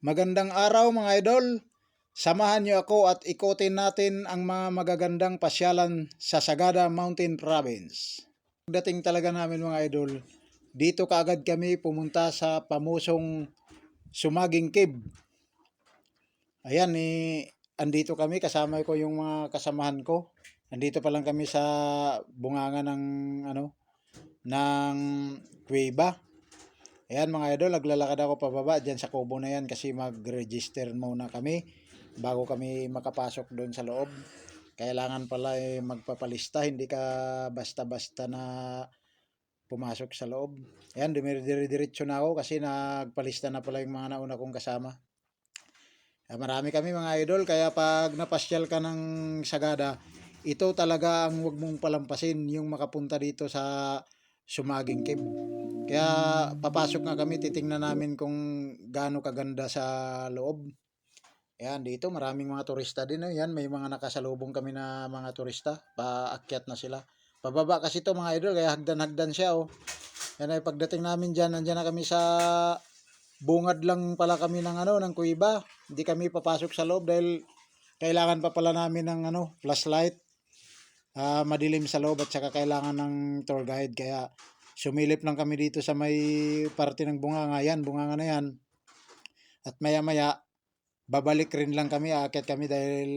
Magandang araw mga idol. Samahan niyo ako at ikutin natin ang mga magagandang pasyalan sa Sagada Mountain Province. Pagdating talaga namin mga idol, dito kaagad kami pumunta sa pamusong Sumaging Cave. Ayan, eh, andito kami, kasama ko yung mga kasamahan ko. Andito pa lang kami sa bunganga ng ano ng kuweba. Ayan mga idol, naglalakad ako pababa dyan sa kubo na yan kasi mag-register muna kami bago kami makapasok doon sa loob. Kailangan pala eh, magpapalista, hindi ka basta-basta na pumasok sa loob. Ayan, dumiri-diretso na ako kasi nagpalista na pala yung mga nauna kong kasama. Ah, marami kami mga idol, kaya pag napasyal ka ng Sagada, ito talaga ang huwag mong palampasin yung makapunta dito sa Sumaging Cave. Kaya papasok nga kami, titingnan namin kung gaano kaganda sa loob. Ayan, dito maraming mga turista din. Ayan, may mga nakasalubong kami na mga turista. Paakyat na sila. Pababa kasi to mga idol, kaya hagdan-hagdan siya. Oh. Yan ay pagdating namin dyan, nandyan na kami sa bungad lang pala kami ng ano, ng kuiba. Hindi kami papasok sa loob dahil kailangan pa pala namin ng ano, flashlight. Ah, madilim sa loob at saka kailangan ng tour guide kaya sumilip lang kami dito sa may parte ng bunganga yan, bunganga na yan. At maya maya, babalik rin lang kami, aakyat kami dahil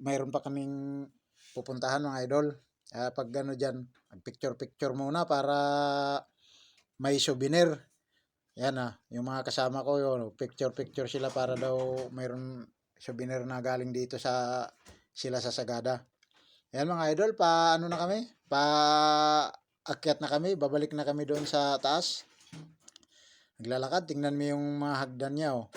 mayroon pa kaming pupuntahan mga idol. Ah, pag ano dyan, picture-picture muna para may souvenir. Yan ah, yung mga kasama ko yun, picture-picture sila para daw mayroon souvenir na galing dito sa sila sa Sagada. Yan mga idol, pa ano na kami? Pa akyat na kami, babalik na kami doon sa taas. Naglalakad, tingnan mo yung mga hagdan niya oh.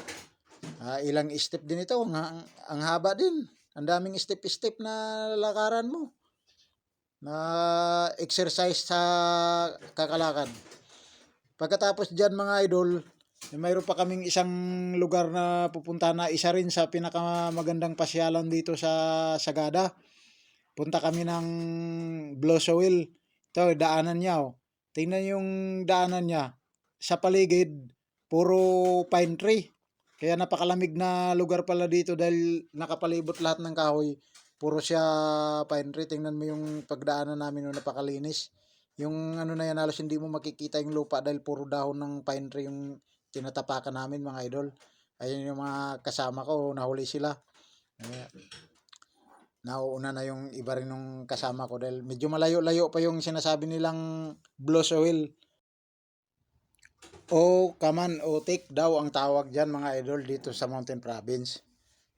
Ah, ilang step din ito, ang, ang, ang haba din. Ang daming step-step na lakaran mo. Na exercise sa kakalakad. Pagkatapos dyan mga idol, mayroon pa kaming isang lugar na pupunta na isa rin sa pinakamagandang pasyalan dito sa Sagada. Punta kami ng Blossoil. Ito, daanan niya. Oh. Tingnan yung daanan niya. Sa paligid, puro pine tree. Kaya napakalamig na lugar pala dito dahil nakapalibot lahat ng kahoy. Puro siya pine tree. Tingnan mo yung pagdaanan namin no, napakalinis. Yung ano na yan, halos hindi mo makikita yung lupa dahil puro dahon ng pine tree yung tinatapakan namin mga idol. Ayun yung mga kasama ko, nahuli sila. Kaya, nauuna na yung iba rin ng kasama ko dahil medyo malayo-layo pa yung sinasabi nilang Blues Oil. O Kaman o Tik daw ang tawag dyan mga idol dito sa Mountain Province.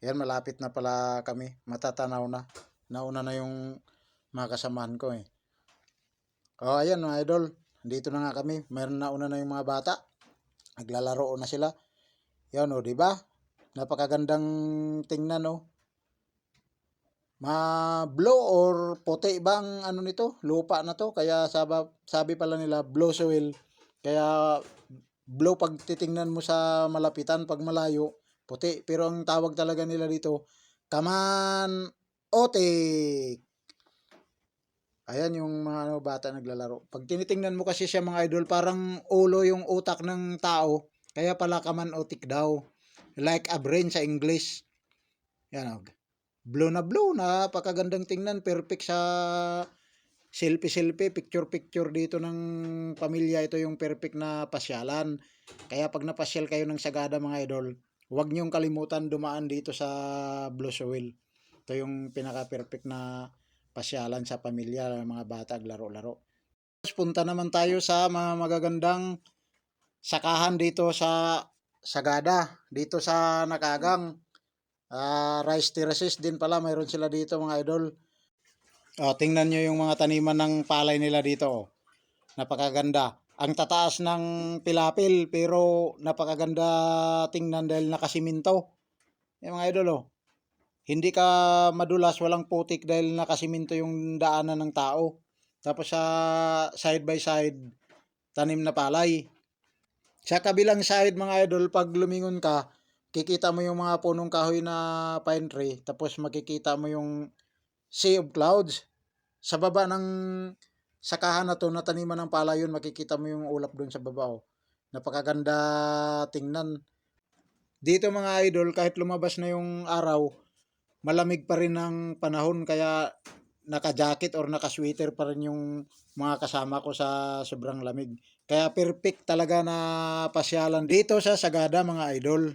Yan, malapit na pala kami. Matatanaw na. Nauna na yung mga kasamahan ko eh. O ayan mga idol, dito na nga kami. Mayroon na una na yung mga bata. Naglalaro na sila. Yan o, di ba? Napakagandang tingnan o. Ma blue or puti ba ang ano nito? Lupa na to. Kaya sabi, sabi pala nila blue soil. Kaya blue pag titingnan mo sa malapitan, pag malayo, puti. Pero ang tawag talaga nila dito, kaman otik. Ayan yung mga ano, bata naglalaro. Pag tinitingnan mo kasi siya mga idol, parang ulo yung utak ng tao. Kaya pala kaman otik daw. Like a brain sa English. Yan o. Blue na blue. Napakagandang tingnan. Perfect sa selfie-selfie, picture-picture dito ng pamilya. Ito yung perfect na pasyalan. Kaya pag napasyal kayo ng Sagada mga idol, huwag niyong kalimutan dumaan dito sa Blue Soil. Ito yung pinaka-perfect na pasyalan sa pamilya, mga bata, laro-laro. Tapos punta naman tayo sa mga magagandang sakahan dito sa Sagada, dito sa Nakagang. Ah, rice terraces din pala, mayroon sila dito mga idol. Oh, tingnan nyo yung mga taniman ng palay nila dito. Oh. Napakaganda. Ang tataas ng pilapil pero napakaganda tingnan dahil nakasiminto. Yung mga idol oh. Hindi ka madulas, walang putik dahil nakasiminto yung daanan ng tao. Tapos sa side by side, tanim na palay. Sa kabilang side mga idol, pag lumingon ka, kikita mo yung mga punong kahoy na pine tree, tapos makikita mo yung sea of clouds. Sa baba ng sakahan na to, na taniman ng pala yun, makikita mo yung ulap doon sa baba. Oh. Napakaganda tingnan. Dito mga idol, kahit lumabas na yung araw, malamig pa rin ang panahon kaya naka-jacket or naka-sweater pa rin yung mga kasama ko sa sobrang lamig. Kaya perfect talaga na pasyalan dito sa Sagada mga idol.